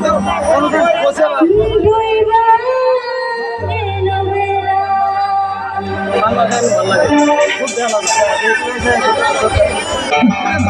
কোনোদিন বসে বাংলা গান ভালো লাগে খুব ভালো লাগে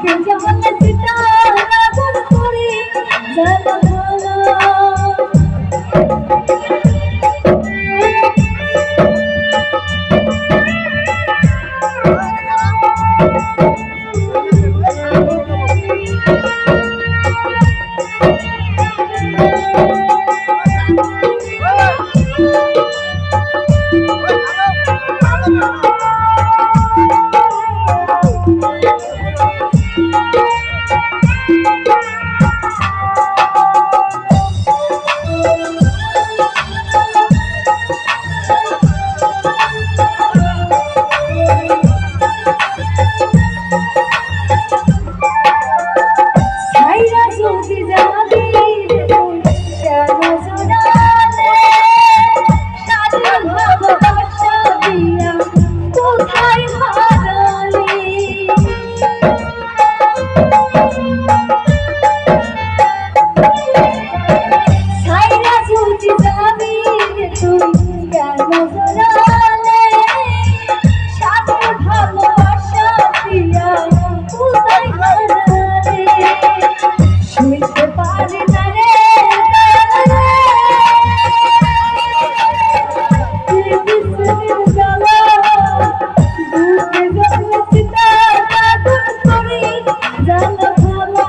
感谢。Lord.